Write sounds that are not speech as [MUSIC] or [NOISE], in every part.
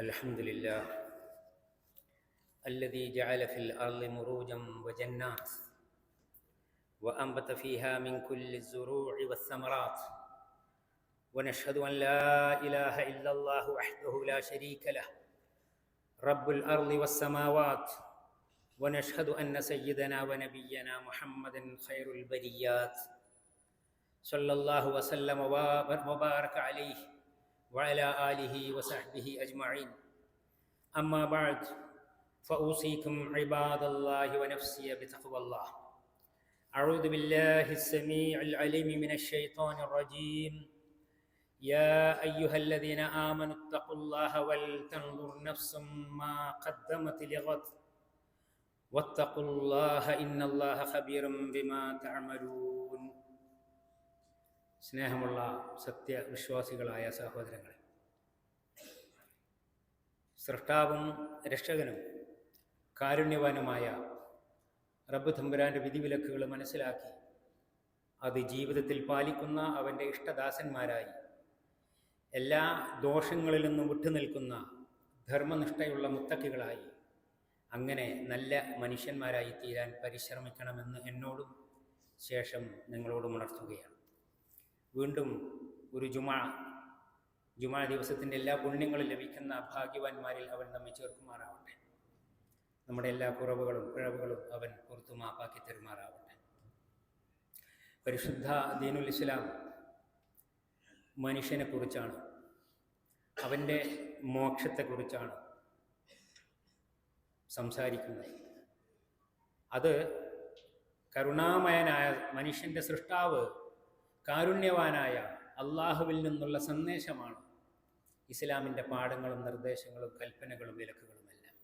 الحمد لله الذي جعل في الأرض مروجا وجنات وأنبت فيها من كل الزروع والثمرات. ونشهد أن لا إله إلا الله وحده لا شريك له رب الأرض والسماوات. ونشهد أن سيدنا ونبينا محمد خير البريات. صلى الله وسلم وبارك عليه. وعلى آله وصحبه أجمعين. أما بعد فأوصيكم عباد الله ونفسي بتقوى الله. أعوذ بالله السميع العليم من الشيطان الرجيم. يا أيها الذين آمنوا اتقوا الله ولتنظر نفس ما قدمت لغد. واتقوا الله إن الله خبير بما تعملون. സ്നേഹമുള്ള സത്യവിശ്വാസികളായ സഹോദരങ്ങളെ. സൃഷ്ടാവും രക്ഷകനും കാരുണ്യവാനുമായ റബ്ബ് തമ്പുരാന്റെ വിധിവിലക്കുകൾ മനസ്സിലാക്കി അത് ജീവിതത്തിൽ പാലിക്കുന്ന അവന്റെ ഇഷ്ടദാസന്മാരായി എല്ലാ ദോഷങ്ങളിൽ നിന്നും വിട്ടുനിൽക്കുന്ന ധർമ്മനിഷ്ഠയുള്ള മുത്തക്കികളായി അങ്ങനെ നല്ല മനുഷ്യന്മാരായി തീരാൻ പരിശ്രമിക്കണമെന്ന് എന്നോടും ശേഷം നിങ്ങളോടും ഉണർത്തുകയാണ്. വീണ്ടും ഒരു ജുമാ ജുമാ ദിവസത്തിന്റെ എല്ലാ പുണ്യങ്ങളും ലഭിക്കുന്ന ഭാഗ്യവാന്മാരിൽ അവൻ നമ്മെ ചേർക്കുമാറാവട്ടെ. നമ്മുടെ എല്ലാ കുറവുകളും പിഴവുകളും അവൻ പുറത്തു മാപ്പാക്കി തരുമാറാവട്ടെ. പരിശുദ്ധ ദീനുൽ ഇസ്ലാം മനുഷ്യനെ കുറിച്ചാണ്. അവന്റെ മോക്ഷത്തെക്കുറിച്ചാണ് സംസാരിക്കുന്നത്. അത് കരുണാമയനായ മനുഷ്യന്റെ സൃഷ്ടാവ് കാരുണ്യവാനായ അള്ളാഹുവിൽ നിന്നുള്ള സന്ദേശമാണ്. ഇസ്ലാമിന്റെ പാഠങ്ങളും നിർദ്ദേശങ്ങളും കൽപ്പനകളും വിലക്കുകളുമെല്ലാം.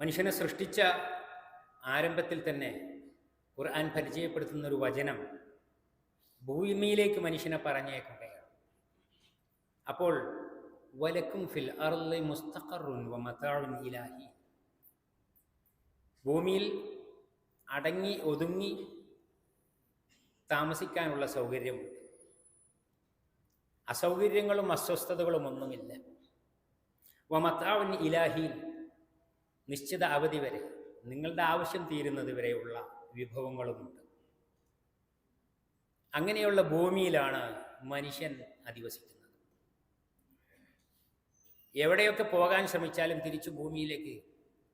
മനുഷ്യനെ സൃഷ്ടിച്ച ആരംഭത്തിൽ തന്നെ ഖുർആൻ പരിചയപ്പെടുത്തുന്ന ഒരു വചനം ഭൂമിയിലേക്ക് മനുഷ്യനെ പറഞ്ഞേക്കുകയാണ്. അപ്പോൾ വലക്കും ഫിൽ ഇലാഹി. ഭൂമിയിൽ അടങ്ങി ഒതുങ്ങി താമസിക്കാനുള്ള സൗകര്യമുണ്ട് അസൗകര്യങ്ങളും അസ്വസ്ഥതകളും ഒന്നുമില്ല. വമത്താവൻ ഇലാഹീൻ നിശ്ചിത അവധി വരെ നിങ്ങളുടെ ആവശ്യം തീരുന്നത് വരെയുള്ള വിഭവങ്ങളുമുണ്ട്. അങ്ങനെയുള്ള ഭൂമിയിലാണ് മനുഷ്യൻ അധിവസിക്കുന്നത്. എവിടെയൊക്കെ പോകാൻ ശ്രമിച്ചാലും തിരിച്ചു ഭൂമിയിലേക്ക്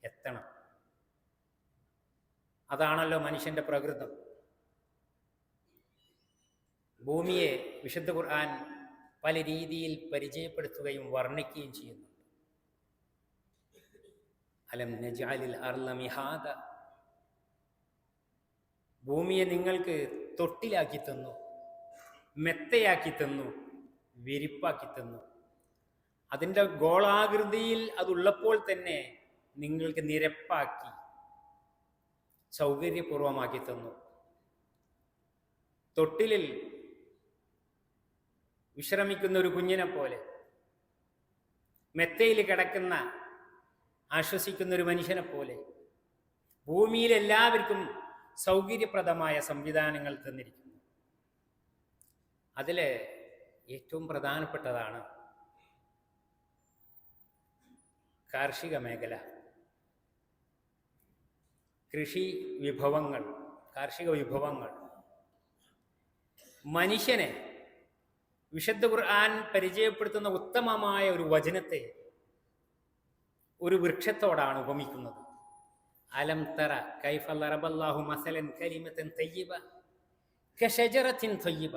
എത്തണം. അതാണല്ലോ മനുഷ്യന്റെ പ്രകൃതം. ഭൂമിയെ വിശുദ്ധ ഖുർആൻ പല രീതിയിൽ പരിചയപ്പെടുത്തുകയും വർണിക്കുകയും ചെയ്യുന്നുണ്ട് അലം നജാലിൽ അർലമിഹാദ ഭൂമിയെ നിങ്ങൾക്ക് തൊട്ടിലാക്കി തന്നു മെത്തയാക്കി തന്നു വിരിപ്പാക്കി തന്നു. അതിന്റെ ഗോളാകൃതിയിൽ അതുള്ളപ്പോൾ തന്നെ നിങ്ങൾക്ക് നിരപ്പാക്കി സൗകര്യപൂർവമാക്കി തന്നു. തൊട്ടിലിൽ വിശ്രമിക്കുന്ന ഒരു കുഞ്ഞിനെ പോലെ മെത്തയിൽ കിടക്കുന്ന ആശ്വസിക്കുന്ന ഒരു മനുഷ്യനെ പോലെ ഭൂമിയിൽ എല്ലാവർക്കും സൗകര്യപ്രദമായ സംവിധാനങ്ങൾ തന്നിരിക്കുന്നു. അതിൽ ഏറ്റവും പ്രധാനപ്പെട്ടതാണ് കാർഷിക മേഖല. കൃഷി വിഭവങ്ങൾ കാർഷിക വിഭവങ്ങൾ. മനുഷ്യനെ വിശുദ്ധ ഖുർആൻ പരിചയപ്പെടുത്തുന്ന ഉത്തമമായ ഒരു വചനത്തെ ഒരു വൃക്ഷത്തോടാണ് ഉപമിക്കുന്നത്. അലം തറ കൈഫ ലറബല്ലാഹു മസലൻ കലിമത്തൻ തയ്യബ കഷജറത്തിൻ തയ്യബ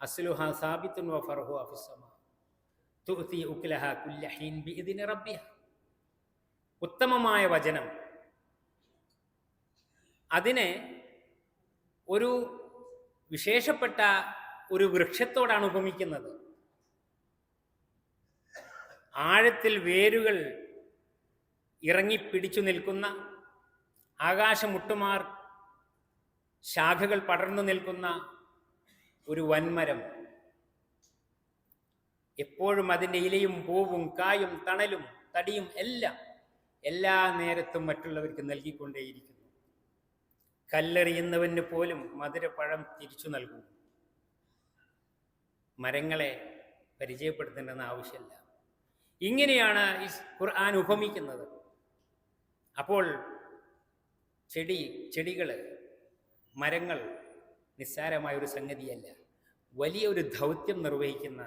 അസ്ലുഹ സാബിത്തുൻ വഫർഹു അഫിസമ തുഅതി ഉക്ലഹ കുല്ല ഹീൻ ബിഇദ്നി ഉത്തമമായ വചനം. അതിനെ ഒരു വിശേഷപ്പെട്ട ഒരു വൃക്ഷത്തോടാണ് ഉപമിക്കുന്നത്. ആഴത്തിൽ വേരുകൾ ഇറങ്ങി പിടിച്ചു നിൽക്കുന്ന ആകാശമുട്ടുമാർ ശാഖകൾ പടർന്നു നിൽക്കുന്ന ഒരു വൻമരം. എപ്പോഴും അതിന്റെ ഇലയും പൂവും കായും തണലും തടിയും എല്ലാം എല്ലാ നേരത്തും മറ്റുള്ളവർക്ക് നൽകിക്കൊണ്ടേയിരിക്കുന്നു. കല്ലെറിയുന്നവന് പോലും മധുരപ്പഴം തിരിച്ചു നൽകുന്നു. മരങ്ങളെ പരിചയപ്പെടുത്തേണ്ടെന്ന് ആവശ്യമില്ല. ഇങ്ങനെയാണ് ഈ ഖുർആൻ ഉപമിക്കുന്നത്. അപ്പോൾ ചെടി ചെടികൾ മരങ്ങൾ നിസ്സാരമായ ഒരു സംഗതിയല്ല. വലിയ ഒരു ദൗത്യം നിർവഹിക്കുന്ന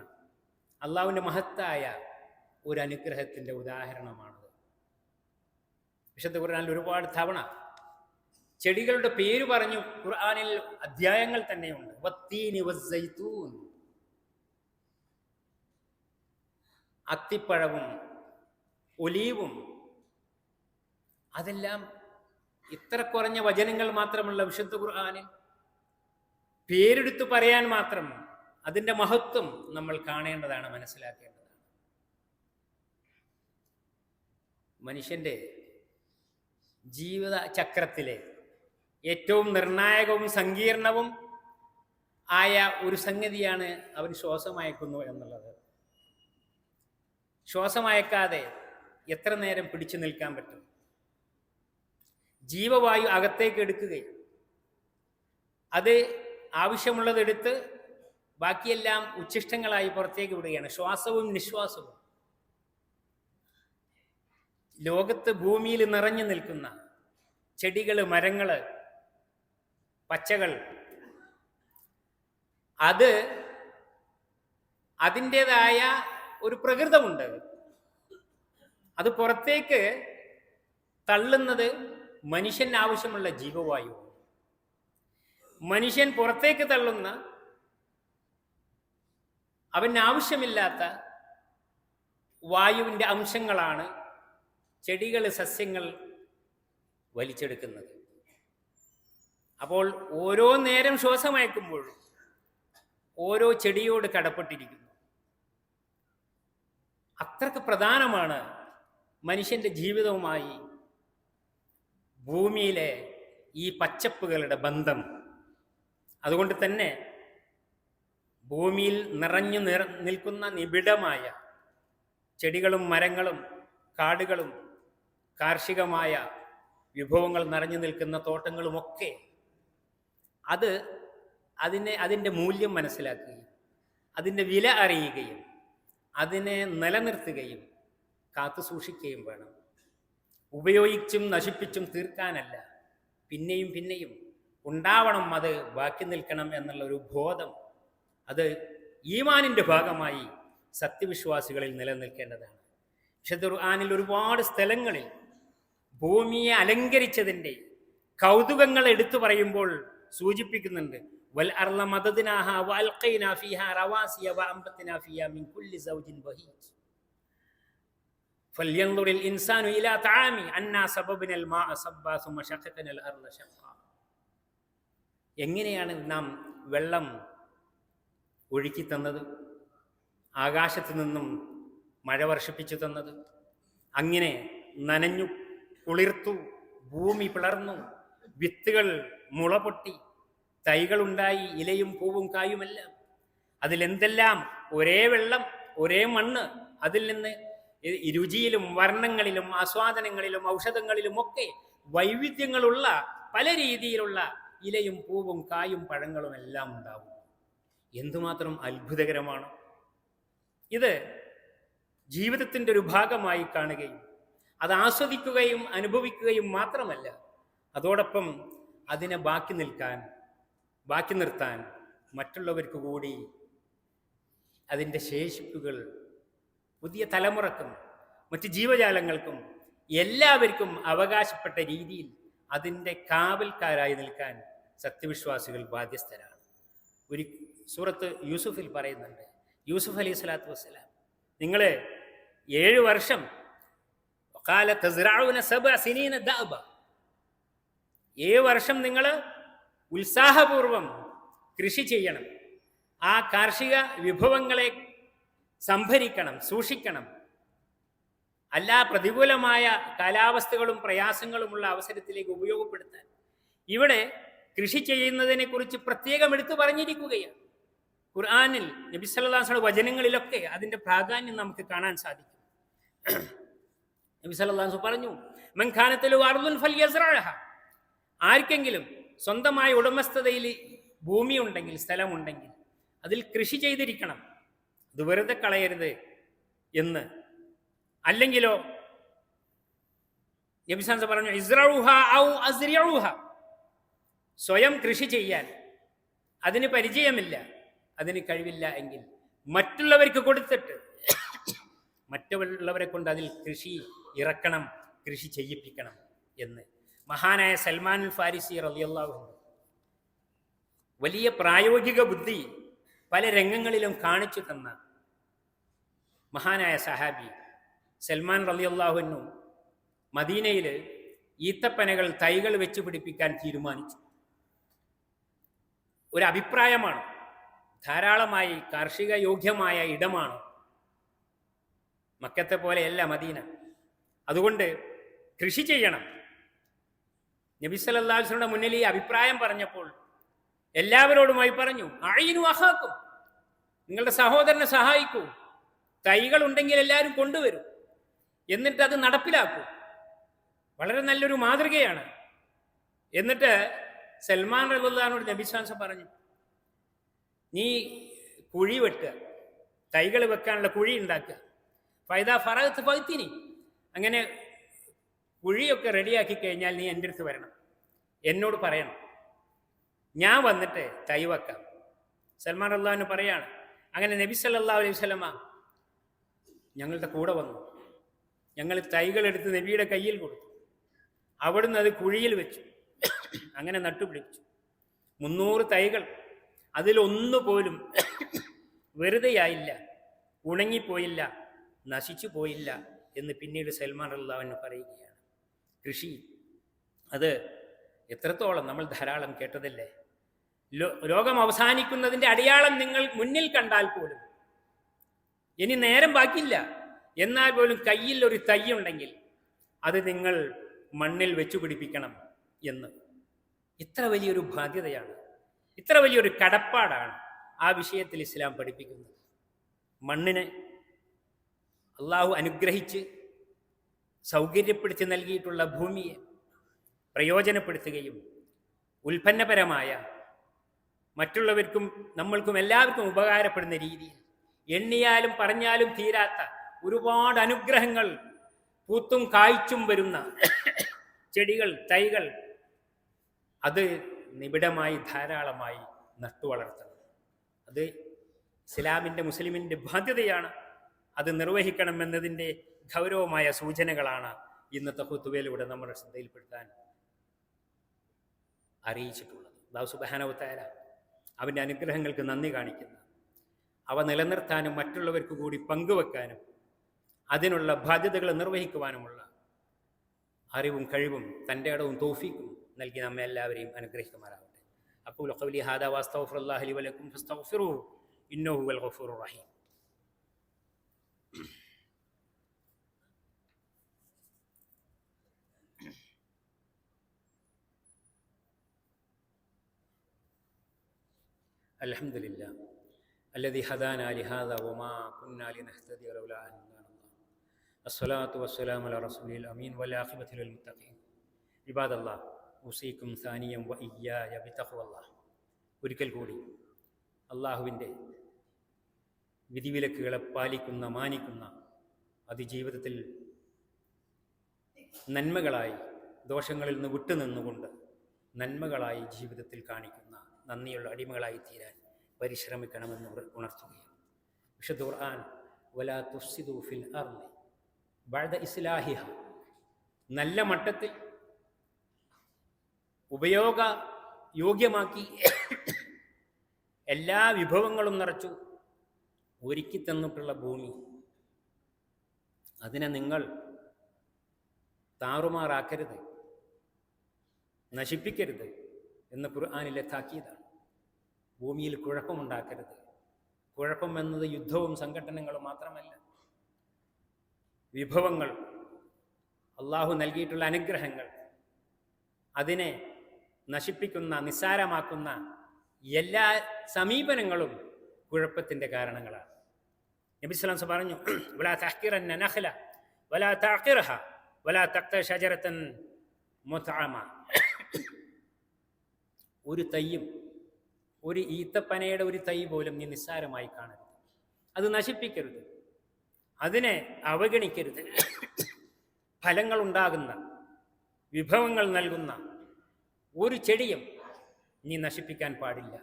അള്ളാഹുവിന്റെ മഹത്തായ ഒരു അനുഗ്രഹത്തിന്റെ ഉദാഹരണമാണത്. വിശുദ്ധ ഖുർആനിൽ ഒരുപാട് തവണ ചെടികളുടെ പേര് പറഞ്ഞു ഖുർആനിൽ അധ്യായങ്ങൾ തന്നെയുണ്ട്. വത്തീനി വസ്സൈത്തൂൻ. അത്തിപ്പഴവും ഒലീവും അതെല്ലാം ഇത്ര കുറഞ്ഞ വചനങ്ങൾ മാത്രമുള്ള വിശുദ്ധ ഖുർആനിൽ പേരെടുത്ത് പറയാൻ മാത്രം അതിന്റെ മഹത്വം നമ്മൾ കാണേണ്ടതാണ് മനസ്സിലാക്കേണ്ടതാണ്. മനുഷ്യന്റെ ജീവിത ചക്രത്തിലെ ഏറ്റവും നിർണായകവും സങ്കീർണവും ആയ ഒരു സംഗതിയാണ് അവൻ ശ്വാസമയക്കുന്നു എന്നുള്ളത്. ശ്വാസമയക്കാതെ എത്ര നേരം പിടിച്ചു നിൽക്കാൻ പറ്റും? ജീവവായു അകത്തേക്ക് എടുക്കുകയും അത് ആവശ്യമുള്ളതെടുത്ത് ബാക്കിയെല്ലാം ഉച്ഛിഷ്ടങ്ങളായി പുറത്തേക്ക് വിടുകയാണ്. ശ്വാസവും നിശ്വാസവും. ലോകത്ത് ഭൂമിയിൽ നിറഞ്ഞു നിൽക്കുന്ന ചെടികൾ മരങ്ങൾ പച്ചകൾ അത് അതിന്റെതായ ഒരു പ്രകൃതമുണ്ട്. അത് പുറത്തേക്ക് തള്ളുന്നത് മനുഷ്യന് ആവശ്യമുള്ള ജീവവായു. മനുഷ്യൻ പുറത്തേക്ക് തള്ളുന്ന അവന് ആവശ്യമില്ലാത്ത വായുവിന്റെ അംശങ്ങളാണ് ചെടികൾ സസ്യങ്ങൾ വലിച്ചെടുക്കുന്നത്. അപ്പോൾ ഓരോ നേരം ശ്വാസമയക്കുമ്പോഴും ഓരോ ചെടിയോട് കടപ്പെട്ടിരിക്കുന്നു അത്രയ്ക്ക് പ്രധാനമാണ് മനുഷ്യന്റെ ജീവിതവുമായി ഭൂമിയിലെ ഈ പച്ചപ്പുകളുടെ ബന്ധം. അതുകൊണ്ട് തന്നെ ഭൂമിയിൽ നിറഞ്ഞു നിറ നിൽക്കുന്ന നിബിഡമായ ചെടികളും മരങ്ങളും കാടുകളും കാർഷികമായ വിഭവങ്ങൾ നിറഞ്ഞു നിൽക്കുന്ന തോട്ടങ്ങളുമൊക്കെ അത് അതിനെ അതിന്റെ മൂല്യം മനസ്സിലാക്കുകയും അതിന്റെ വില അറിയുകയും അതിനെ നിലനിർത്തുകയും കാത്തു സൂക്ഷിക്കുകയും വേണം. ഉപയോഗിച്ചും നശിപ്പിച്ചും തീർക്കാനല്ല. പിന്നെയും പിന്നെയും ഉണ്ടാവണം അത് ബാക്കി നിൽക്കണം എന്നുള്ള ഒരു ബോധം അത് ഈമാനിന്റെ ഭാഗമായി സത്യവിശ്വാസികളിൽ നിലനിൽക്കേണ്ടതാണ്. വിശുദ്ധ ഖുർആനിൽ ഒരുപാട് സ്ഥലങ്ങളിൽ ഭൂമിയെ അലങ്കരിച്ചതിന്റെ കൗതുകങ്ങൾ എടുത്തു പറയുമ്പോൾ സൂചിപ്പിക്കുന്നുണ്ട് വൽ അർള മദദിനാഹ വൽഖൈനാ ഫീഹാ റവാസിയ വഅംബത്നാ ഫീഹാ മിൻ കുല്ലി സൗജിൻ ബഹീജ് فلينظر الإنسان إلى طعامه أنا سببنا الماء صبا ثم شققنا الأرض شقا എങ്ങനെയാണ് നാം വെള്ളം ഒഴുക്കി തന്നത് ആകാശത്ത് നിന്നും മഴ വർഷിപ്പിച്ചു തന്നത് അങ്ങനെ നനഞ്ഞു കുളിർത്തു ഭൂമി പിളർന്നു വിത്തുകൾ മുളപൊട്ടി തൈകളുണ്ടായി ഇലയും പൂവും കായുമെല്ലാം അതിലെന്തെല്ലാം? ഒരേ വെള്ളം ഒരേ മണ്ണ്. അതിൽ നിന്ന് രുചിയിലും വർണങ്ങളിലും ആസ്വാദനങ്ങളിലും ഔഷധങ്ങളിലും ഒക്കെ വൈവിധ്യങ്ങളുള്ള പല രീതിയിലുള്ള ഇലയും പൂവും കായും പഴങ്ങളും എല്ലാം ഉണ്ടാവും. എന്തുമാത്രം അത്ഭുതകരമാണ്. ഇത് ജീവിതത്തിന്റെ ഒരു ഭാഗമായി കാണുകയും അത് ആസ്വദിക്കുകയും അനുഭവിക്കുകയും മാത്രമല്ല അതോടൊപ്പം അതിനെ ബാക്കി നിൽക്കാൻ ബാക്കി നിർത്താൻ മറ്റുള്ളവർക്ക് കൂടി അതിന്റെ ശേഷിപ്പുകൾ പുതിയ തലമുറക്കും മറ്റ് ജീവജാലങ്ങൾക്കും എല്ലാവർക്കും അവകാശപ്പെട്ട രീതിയിൽ അതിന്റെ കാവൽക്കാരായി നിൽക്കാൻ സത്യവിശ്വാസികൾ ബാധ്യസ്ഥരാണ്. ഒരു സൂറത്ത് യൂസുഫിൽ പറയുന്നുണ്ട് യൂസുഫ് അലൈഹി സ്വലാത്തു വസ്സലാം നിങ്ങൾ ഏഴ് വർഷം സബ സിനീന ദഅബ ഏഴ് വർഷം നിങ്ങൾ ഉത്സാഹപൂർവം കൃഷി ചെയ്യണം. ആ കാർഷിക വിഭവങ്ങളെ സംഭരിക്കണം സൂക്ഷിക്കണം. അല്ല പ്രതികൂലമായ കാലാവസ്ഥകളും പ്രയാസങ്ങളുമുള്ള അവസരത്തിലേക്ക് ഉപയോഗപ്പെടുത്താൻ. ഇവിടെ കൃഷി ചെയ്യുന്നതിനെ കുറിച്ച് പ്രത്യേകം എടുത്തു പറഞ്ഞിരിക്കുകയാണ്. ഖുർആാനിൽ നബി സല്ലാസ്യുടെ വചനങ്ങളിലൊക്കെ അതിന്റെ പ്രാധാന്യം നമുക്ക് കാണാൻ സാധിക്കും. നബി സല്ലാസ് പറഞ്ഞു മൻഖാനത്തിൽ ആർക്കെങ്കിലും സ്വന്തമായ ഉടമസ്ഥതയിൽ ഭൂമി ഉണ്ടെങ്കിൽ സ്ഥലമുണ്ടെങ്കിൽ അതിൽ കൃഷി ചെയ്തിരിക്കണം. അത് വെറുതെ കളയരുത് എന്ന്. അല്ലെങ്കിലോ നബിസാൻസ് പറഞ്ഞു ഇസ്രൗഹ ഔ അസ്രിയൗഹ സ്വയം കൃഷി ചെയ്യാൻ. അതിന് പരിചയമില്ല. അതിന് കഴിവില്ല എങ്കിൽ മറ്റുള്ളവർക്ക് കൊടുത്തിട്ട് മറ്റുള്ളവരെ കൊണ്ട് അതിൽ കൃഷി ഇറക്കണം കൃഷി ചെയ്യിപ്പിക്കണം എന്ന്. മഹാനായ സൽമാൻ ഫാരിസി റളിയല്ലാഹു അൻഹു. വലിയ പ്രായോഗിക ബുദ്ധി പല രംഗങ്ങളിലും കാണിച്ചു തന്ന മഹാനായ സഹാബി സൽമാൻ റളിയല്ലാഹുവിനു മദീനയിൽ ഈത്തപ്പനകൾ തൈകൾ വെച്ച് പിടിപ്പിക്കാൻ തീരുമാനിച്ചു. ഒരു അഭിപ്രായമാണ്. ധാരാളമായി കാർഷിക യോഗ്യമായ ഇടമാണ് മക്കത്തെ പോലെയല്ല മദീന. അതുകൊണ്ട് കൃഷി ചെയ്യണം. നബി മുന്നിൽ ഈ അഭിപ്രായം പറഞ്ഞപ്പോൾ എല്ലാവരോടുമായി പറഞ്ഞു അഴിനു അഹാക്കും നിങ്ങളുടെ സഹോദരനെ സഹായിക്കൂ തൈകൾ ഉണ്ടെങ്കിൽ എല്ലാവരും കൊണ്ടുവരും എന്നിട്ട് അത് നടപ്പിലാക്കൂ. വളരെ നല്ലൊരു മാതൃകയാണ്. എന്നിട്ട് സൽമാൻ റബുല്ലാനോട് നബിസ്വാൻസ പറഞ്ഞു നീ കുഴി വെട്ടുക തൈകൾ വെക്കാനുള്ള കുഴി ഉണ്ടാക്കുക. ഫൈദ ഫറഹത്ത് ഫൈത്തിനി. അങ്ങനെ കുഴിയൊക്കെ റെഡിയാക്കി കഴിഞ്ഞാൽ നീ എന്റെ അടുത്ത് വരണം. എന്നോട് പറയണം. ഞാൻ വന്നിട്ട് തൈ വെക്കാം. സൽമാൻ അള്ളാഹുവിന് പറയാണ്. അങ്ങനെ നബി സല്ലാ അലൈഹി സ്വലമ ഞങ്ങളുടെ കൂടെ വന്നു. ഞങ്ങൾ തൈകൾ എടുത്ത് നബിയുടെ കയ്യിൽ കൊടുത്തു. അവിടുന്ന് അത് കുഴിയിൽ വെച്ചു. അങ്ങനെ നട്ടുപിടിപ്പിച്ചു. മുന്നൂറ് തൈകൾ. അതിലൊന്നു പോലും വെറുതെയായില്ല. ഉണങ്ങിപ്പോയില്ല. നശിച്ചു പോയില്ല എന്ന് പിന്നീട് സൽമാൻ അള്ളാഹുവിന് പറയുകയാണ്. കൃഷി. അത് എത്രത്തോളം നമ്മൾ ധാരാളം കേട്ടതല്ലേ? ലോകം അവസാനിക്കുന്നതിന്റെ അടയാളം നിങ്ങൾ മുന്നിൽ കണ്ടാൽ പോലും. ഇനി നേരം ബാക്കിയില്ല. എന്നാൽ പോലും കയ്യിൽ ഒരു തൈ ഉണ്ടെങ്കിൽ അത് നിങ്ങൾ മണ്ണിൽ വെച്ചു പിടിപ്പിക്കണം എന്ന്. ഇത്ര വലിയൊരു ബാധ്യതയാണ് ഇത്ര വലിയൊരു കടപ്പാടാണ് ആ വിഷയത്തിൽ ഇസ്ലാം പഠിപ്പിക്കുന്നത്. മണ്ണിനെ അള്ളാഹു അനുഗ്രഹിച്ച് സൗകര്യപ്പെടുത്തി നൽകിയിട്ടുള്ള ഭൂമിയെ പ്രയോജനപ്പെടുത്തുകയും ഉൽപ്പന്നപരമായ മറ്റുള്ളവർക്കും നമ്മൾക്കും എല്ലാവർക്കും ഉപകാരപ്പെടുന്ന രീതിയിൽ എണ്ണിയാലും പറഞ്ഞാലും തീരാത്ത ഒരുപാട് അനുഗ്രഹങ്ങൾ പൂത്തും കായ്ച്ചും വരുന്ന ചെടികൾ തൈകൾ അത് നിബിഡമായി ധാരാളമായി നട്ടുവളർത്തണം അത് ഇസ്ലാമിന്റെ മുസ്ലിമിന്റെ ബാധ്യതയാണ്. അത് നിർവഹിക്കണം എന്നതിന്റെ ഗൗരവമായ സൂചനകളാണ് ഇന്നത്തെ ഹുത്തുവയിലൂടെ നമ്മുടെ ശ്രദ്ധയിൽപ്പെടുത്താൻ അറിയിച്ചിട്ടുള്ളത്. അള്ളാഹു സുബാനവത്തായ അവന്റെ അനുഗ്രഹങ്ങൾക്ക് നന്ദി കാണിക്കുന്നു. അവ നിലനിർത്താനും മറ്റുള്ളവർക്ക് കൂടി പങ്കുവെക്കാനും അതിനുള്ള ബാധ്യതകൾ നിർവഹിക്കുവാനുമുള്ള അറിവും കഴിവും തന്റെ ഇടവും തോഫിക്കും നൽകി നമ്മെ എല്ലാവരെയും അനുഗ്രഹിക്കുമാറാവട്ടെ. അപ്പോൾ ഹാദാ വാസ്തഗ്ഫിറുല്ലാഹി ലി വലക്കും ഫസ്തഗ്ഫിറുഹു ഇന്നഹു ഹുവൽ റഹീം. الحمد لله الذي هدانا لهذا وما كنا لنهتدي لولا أن هدانا الله الصلاة والسلام على رسول الأمين والعاقبة للمتقين عباد الله ഉസീക്കും സാനിയം വയ്യായ വിതഹുവല്ല ഒരിക്കൽ കൂടി അള്ളാഹുവിന്റെ വിധിവിലക്കുകളെ പാലിക്കുന്ന മാനിക്കുന്ന അതിജീവിതത്തിൽ നന്മകളായി ദോഷങ്ങളിൽ നിന്ന് വിട്ടുനിന്നുകൊണ്ട് നന്മകളായി ജീവിതത്തിൽ കാണിക്കുന്ന നന്ദിയുള്ള അടിമകളായി തീരാൻ പരിശ്രമിക്കണമെന്ന് ഉണ- ഉണർത്തുകയാണ്. വിശുദ്ധ ഖുർആൻ വലാ തുഫ്സിദു ഫിൽ അർളി ഇസ്ലാഹിഹ നല്ല മട്ടത്തിൽ ഉപയോഗ യോഗ്യമാക്കി എല്ലാ വിഭവങ്ങളും നിറച്ചു ഒരുക്കി തന്നിട്ടുള്ള ഭൂമി. അതിനെ നിങ്ങൾ താറുമാറാക്കരുത്. നശിപ്പിക്കരുത് എന്ന് ഖുർആാനിലെ താക്കീതാണ് ഭൂമിയിൽ കുഴപ്പമുണ്ടാക്കരുത് കുഴപ്പം എന്നത് യുദ്ധവും സംഘടനകളും മാത്രമല്ല. വിഭവങ്ങൾ അള്ളാഹു നൽകിയിട്ടുള്ള അനുഗ്രഹങ്ങൾ അതിനെ നശിപ്പിക്കുന്ന നിസ്സാരമാക്കുന്ന എല്ലാ സമീപനങ്ങളും കുഴപ്പത്തിന്റെ കാരണങ്ങളാണ്. നബി സ്വലാം പറഞ്ഞു വലാ തഹ്കിറൻ നഖല വലാ തഹ്കിറഹ വലാ തഖ്ത ഷജരത്തൻ മുതഅമ. ഒരു തയ്യും ഒരു ഈത്തപ്പനയുടെ ഒരു തൈ പോലും നീ നിസ്സാരമായി കാണരുത്. അത് നശിപ്പിക്കരുത്. അതിനെ അവഗണിക്കരുത്. ഫലങ്ങൾ ഉണ്ടാകുന്ന വിഭവങ്ങൾ നൽകുന്ന ഒരു ചെടിയും നീ നശിപ്പിക്കാൻ പാടില്ല.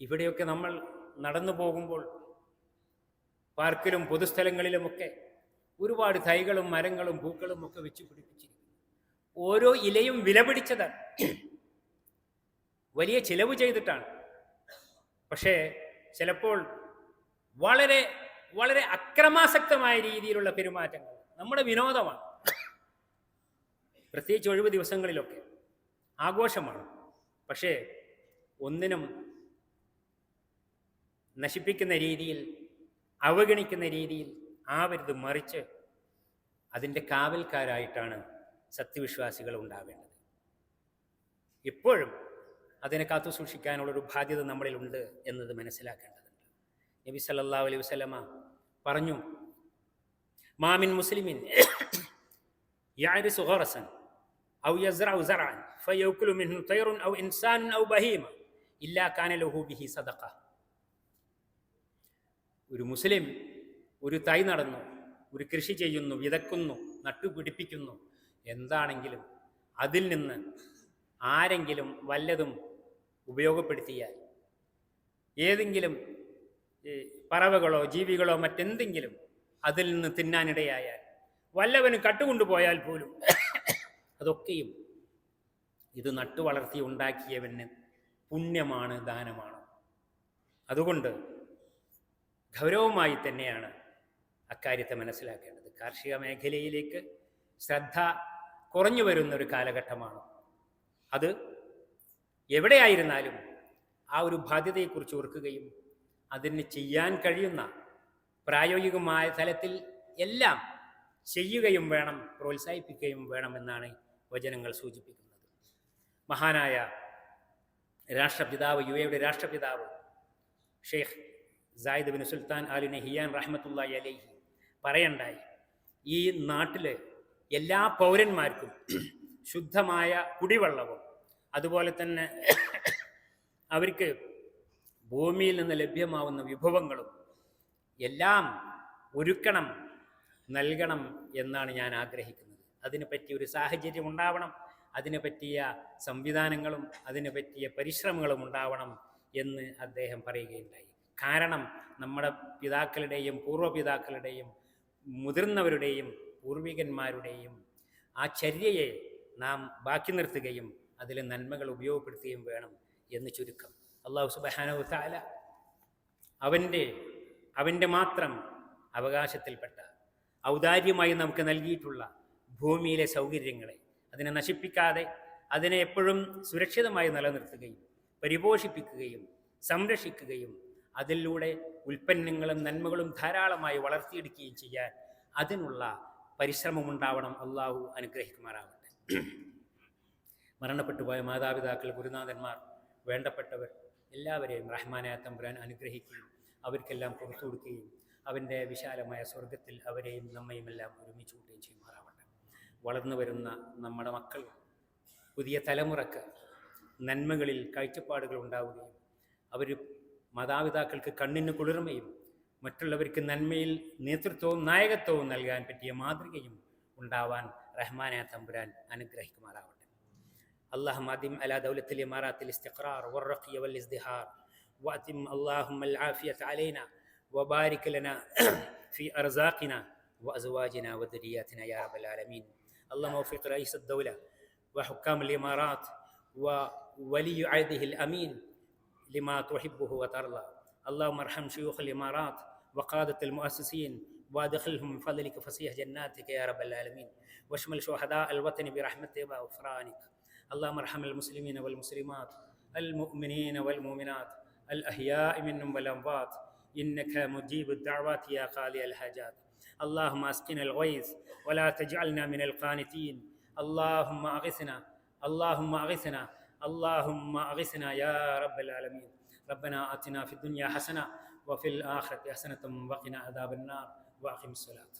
ഇവിടെയൊക്കെ നമ്മൾ നടന്നു പോകുമ്പോൾ പാർക്കിലും പൊതുസ്ഥലങ്ങളിലുമൊക്കെ ഒരുപാട് തൈകളും മരങ്ങളും പൂക്കളും ഒക്കെ വെച്ച് പിടിപ്പിച്ചിരിക്കുന്നു. ഓരോ ഇലയും വിലപിടിച്ചതാണ് വലിയ ചിലവ് ചെയ്തിട്ടാണ്. പക്ഷേ ചിലപ്പോൾ വളരെ വളരെ അക്രമാസക്തമായ രീതിയിലുള്ള പെരുമാറ്റങ്ങൾ നമ്മുടെ വിനോദമാണ്. പ്രത്യേകിച്ച് ഒഴിവ് ദിവസങ്ങളിലൊക്കെ. ആഘോഷമാണ്. പക്ഷേ ഒന്നിനും നശിപ്പിക്കുന്ന രീതിയിൽ അവഗണിക്കുന്ന രീതിയിൽ ആവരുത് മറിച്ച് അതിന്റെ കാവൽക്കാരായിട്ടാണ് സത്യവിശ്വാസികൾ ഉണ്ടാവേണ്ടത്. എപ്പോഴും അതിനെ കാത്തു സൂക്ഷിക്കാനുള്ളൊരു ബാധ്യത നമ്മളിലുണ്ട് എന്നത് മനസ്സിലാക്കേണ്ടതുണ്ട്. നബി സല്ലാ അലൈഹി വസല്ലമ പറഞ്ഞു മാമിൻ മുസ്ലിമിൻ ഔ മിൻഹു ഔ ഔ ഇല്ലാ കാന ലഹു ബിഹി സദഖ. ഒരു മുസ്ലിം ഒരു തൈ നടന്നു ഒരു കൃഷി ചെയ്യുന്നു വിതക്കുന്നു നട്ടുപിടിപ്പിക്കുന്നു എന്താണെങ്കിലും അതിൽ നിന്ന് ആരെങ്കിലും വല്ലതും ഉപയോഗപ്പെടുത്തിയാൽ ഏതെങ്കിലും പറവകളോ ജീവികളോ മറ്റെന്തെങ്കിലും അതിൽ നിന്ന് തിന്നാനിടയായാൽ വല്ലവനും കട്ടുകൊണ്ടുപോയാൽ പോലും അതൊക്കെയും ഇത് നട്ടു വളർത്തി ഉണ്ടാക്കിയവന് പുണ്യമാണ് ദാനമാണ്. അതുകൊണ്ട് ഗൗരവമായി തന്നെയാണ് അക്കാര്യത്തെ മനസ്സിലാക്കേണ്ടത്. കാർഷിക മേഖലയിലേക്ക് ശ്രദ്ധ കുറഞ്ഞു വരുന്ന ഒരു കാലഘട്ടമാണ്. അത് എവിടെയായിരുന്നാലും ആ ഒരു ബാധ്യതയെക്കുറിച്ച് ഓർക്കുകയും അതിന് ചെയ്യാൻ കഴിയുന്ന പ്രായോഗികമായ തലത്തിൽ എല്ലാം ചെയ്യുകയും വേണം പ്രോത്സാഹിപ്പിക്കുകയും വേണമെന്നാണ് വചനങ്ങൾ സൂചിപ്പിക്കുന്നത്. മഹാനായ രാഷ്ട്രപിതാവ് യു എയുടെ രാഷ്ട്രപിതാവ് Sheikh Zayed bin Sultan Al Nahyan Rahmatullah അലൈഹി പറയണ്ടായി ഈ നാട്ടിലെ എല്ലാ പൗരന്മാർക്കും ശുദ്ധമായ കുടിവെള്ളവും അതുപോലെ തന്നെ അവർക്ക് ഭൂമിയിൽ നിന്ന് ലഭ്യമാവുന്ന വിഭവങ്ങളും എല്ലാം ഒരുക്കണം നൽകണം എന്നാണ് ഞാൻ ആഗ്രഹിക്കുന്നത്. അതിനെപ്പറ്റി പറ്റിയ ഒരു സാഹചര്യം ഉണ്ടാവണം അതിനെ പറ്റിയ സംവിധാനങ്ങളും അതിനെ പറ്റിയ പരിശ്രമങ്ങളും ഉണ്ടാവണം എന്ന് അദ്ദേഹം പറയുകയുണ്ടായി. കാരണം നമ്മുടെ പിതാക്കളുടെയും പൂർവപിതാക്കളുടെയും മുതിർന്നവരുടെയും പൂർവികന്മാരുടെയും ആ ചര്യയെ നാം ബാക്കി നിർത്തുകയും അതിലെ നന്മകൾ ഉപയോഗപ്പെടുത്തുകയും വേണം എന്ന് ചുരുക്കം. അള്ളാഹു സുബാനു താല അവന്റെ അവന്റെ മാത്രം അവകാശത്തിൽപ്പെട്ട ഔദാര്യമായി നമുക്ക് നൽകിയിട്ടുള്ള ഭൂമിയിലെ സൗകര്യങ്ങളെ അതിനെ നശിപ്പിക്കാതെ അതിനെ എപ്പോഴും സുരക്ഷിതമായി നിലനിർത്തുകയും പരിപോഷിപ്പിക്കുകയും സംരക്ഷിക്കുകയും അതിലൂടെ ഉൽപ്പന്നങ്ങളും നന്മകളും ധാരാളമായി വളർത്തിയെടുക്കുകയും ചെയ്യാൻ അതിനുള്ള പരിശ്രമമുണ്ടാവണം. അള്ളാഹു അനുഗ്രഹിക്കുമാറാവട്ടെ മരണപ്പെട്ടു പോയ മാതാപിതാക്കൾ ഗുരുനാഥന്മാർ വേണ്ടപ്പെട്ടവർ എല്ലാവരെയും റഹ്മാനായ തമ്പുരാൻ അനുഗ്രഹിക്കുകയും അവർക്കെല്ലാം പുറത്തു കൊടുക്കുകയും അവന്റെ വിശാലമായ സ്വർഗത്തിൽ അവരെയും നമ്മയും എല്ലാം ഒരുമിച്ച് കൂട്ടുകയും ചെയ്യുമാറാവട്ടെ. വളർന്നു വരുന്ന നമ്മുടെ മക്കൾ പുതിയ തലമുറയ്ക്ക് നന്മകളിൽ കാഴ്ചപ്പാടുകൾ ഉണ്ടാവുകയും അവർ മാതാപിതാക്കൾക്ക് കണ്ണിന് കുളിർമയും മറ്റുള്ളവർക്ക് നന്മയിൽ നേതൃത്വവും നായകത്വവും നൽകാൻ പറ്റിയ മാതൃകയും ഉണ്ടാവാൻ റഹ്മാനായ തമ്പുരാൻ അനുഗ്രഹിക്കുമാറാവട്ടെ. اللهم أدم على دولة الإمارات الاستقرار والرقي والازدهار وأتم اللهم العافية علينا وبارك لنا [CLEARS THROAT] في أرزاقنا وأزواجنا وذرياتنا يا رب العالمين. اللهم وفق رئيس الدولة وحكام الإمارات وولي عهده الأمين لما تحبه وترضى. اللهم ارحم شيوخ الإمارات وقادة المؤسسين وادخلهم من فضلك فسيح جناتك يا رب العالمين. واشمل شهداء الوطن برحمتك وغفرانك. اللهم ارحم المسلمين والمسلمات المؤمنين والمؤمنات الأحياء منهم والأموات إنك مجيب الدعوات يا قاضي الحاجات. اللهم أسقنا الغيث ولا تجعلنا من القانتين. اللهم أغثنا اللهم أغثنا اللهم أغثنا يا رب العالمين. ربنا آتنا في الدنيا حسنة وفي الآخرة حسنة وقنا عذاب النار. وأقم الصلاة.